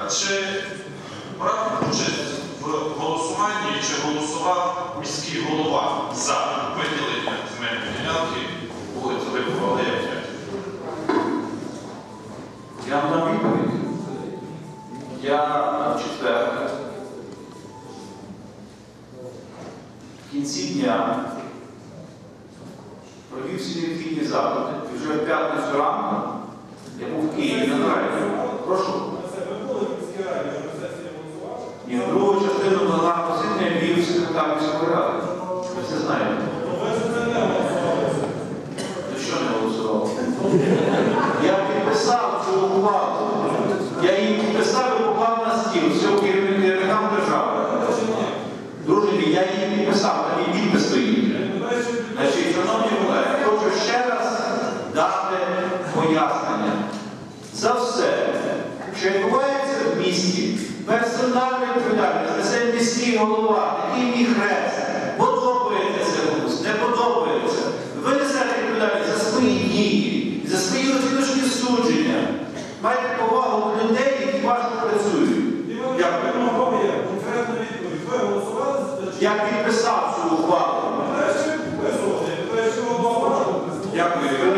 А чи брав участь в голосуванні, чи голосував міський голова за виділення земельної ділянки вулиця Липова Алея 5? Я вам дам відповідь. Я в четвер в кінці дня провів всі необхідні заходи. І вже в п'ятницю ранку я був в Києві на нараді. Прошу. Ні, другу частину пленарного засідання вів секретар міської ради. Ви це знаєте. Ти що не голосував? Я підписав цю ухвалу. Я її підписав і поклав на стіл всього керівникам держави. Друже мій, я її підписав, там і підпис стоїть. Значить, шановні колеги, хочу ще раз дати пояснення. За все, що відбувається в місті, персональна відповідальність несе міський голова, такий мій хрест. Подобається комусь, не подобається. Ви несете відповідальність за свої дії, за свої оціночні судження. Майте повагу до людей, які важко працюють. Дякую. Я підписав цю ухвалу. Дякую.